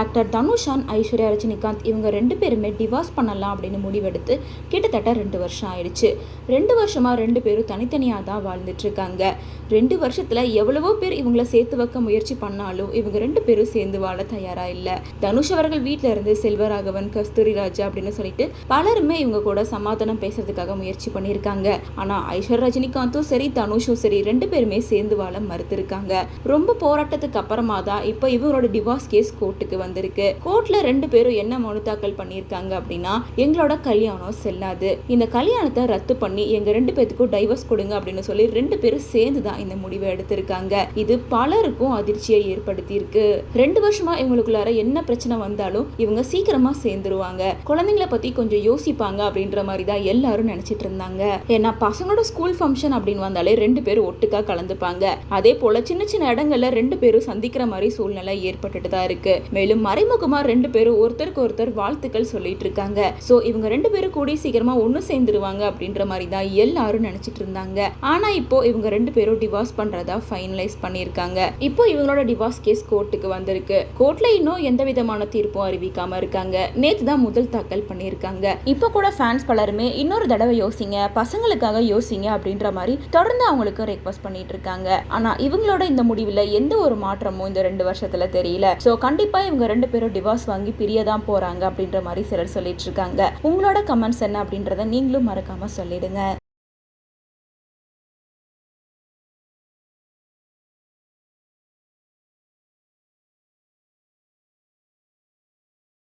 Actor தனுஷான் Aishwarya Rajinikanth இவங்க ரெண்டு பேருமே டிவாஸ் பண்ணலாம் அப்படின்னு முடிவெடுத்து கிட்டத்தட்ட ரெண்டு வருஷம் ஆயிடுச்சு. ரெண்டு வருஷமாக ரெண்டு பேரும் தனித்தனியாக தான் வாழ்ந்துட்டு இருக்காங்க. ரெண்டு வருஷத்தில் எவ்வளவோ பேர் இவங்களை சேர்த்து வைக்க முயற்சி பண்ணாலும் இவங்க ரெண்டு பேரும் சேர்ந்து வாழ தயாராக இல்லை. தனுஷ் அவர்கள் வீட்டில் இருந்து செல்வராகவன் கஸ்தூரி ராஜா அப்படின்னு சொல்லிட்டு பலருமே இவங்க கூட சமாதானம் பேசுறதுக்காக முயற்சி பண்ணியிருக்காங்க. ஆனால் ஐஸ்வர் ரஜினிகாந்தும் சரி தனுஷும் சரி ரெண்டு பேருமே சேர்ந்து வாழ மறுத்திருக்காங்க. ரொம்ப போராட்டத்துக்கு அப்புறமா தான் இப்போ இவங்களோட டிவாஸ் கேஸ் கோர்ட்டுக்கு வந்திருக்கு. கோர்ட்ல ரெண்டு பேரும் என்ன மனு தாக்கல் பண்ணியிருக்காங்க அப்படின்னா எங்களோட கல்யாணம் செல்லாது. இந்த கல்யாணத்தை ரத்து பண்ணி எங்க ரெண்டு பேத்துக்கும் டைவர்ஸ் கொடுங்க அப்படின்னு சொல்லி ரெண்டு பேரும் சேர்ந்து தான் இந்த முடிவை எடுத்திருக்காங்க. இது பலருக்கும் அதிர்ச்சியை ஏற்படுத்தி இருக்கு ரெண்டு வருஷமா இவங்களுக்குள்ளார என்ன பிரச்சனை வந்தாலும் இவங்க சீக்கிரமா சேர்ந்துருவாங்க. குழந்தைங்களை பத்தி கொஞ்சம் யோசிப்பாங்க அப்படின்ற மாதிரி தான் எல்லாரும் நினைச்சிட்டு இருந்தாங்க. ஏன்னா பசங்களோட ஸ்கூல் ஃபங்க்ஷன் அப்படின்னு வந்தாலே ரெண்டு பேரும் ஒட்டுக்கா கலந்துப்பாங்க. அதே போல சின்ன சின்ன இடங்கள்ல ரெண்டு பேரும் சந்திக்கிற மாதிரி சூழ்நிலை ஏற்பட்டுட்டு தான் இருக்கு. மேலும் மறைமுகமா ரெண்டு பேரும் ஒருத்தருக்கு ஒருத்தர் வாழ்த்துக்கள் சொல்லிட்டு இருக்காங்க. சோ இவங்க ரெண்டு பேரும் கூடி சீக்கிரமா ஒண்ணு சேர்ந்துருவாங்க அப்படின்ற மாதிரி தான் எல்லாரும் நினைச்சிட்டு இருந்தாங்க. ஆனா இப்போ இவங்க ரெண்டு பேரும் டிவோர்ஸ் பண்றதா ஃபைனலைஸ் பண்ணியிருக்காங்க. இப்போ இவங்களோட டிவோர்ஸ் கேஸ் கோர்ட்டுக்கு வந்திருக்கு. கோர்ட்ல இன்னும் எந்த விதமான தீர்ப்பும் அறிவிக்காம இருக்காங்க. நேத்து தான் முதல் தாக்கல் பண்ணியிருக்காங்க. இப்போ கூட ஃபேன்ஸ் பலருமே இன்னொரு தடவை யோசிங்க பசங்களுக்காக யோசிங்க அப்படின்ற மாதிரி தொடர்ந்து அவங்களுக்கு ரெக்வஸ்ட் பண்ணிட்டு இருக்காங்க. ஆனா இவங்களோட இந்த முடிவுல எந்த ஒரு மாற்றமும் இந்த ரெண்டு வருஷத்துல தெரியல. சோ கண்டிப்பா இவங்க ரெண்டு பேரும் டிவோர்ஸ் வாங்கி பிரிய தான் போறாங்க அப்படின்ற மாதிரி சிலர் சொல்லிட்டு இருக்காங்க. உங்களோட கமெண்ட்ஸ் என்ன அப்படின்றத நீங்களும் மறக்காம சொல்லிடுங்க.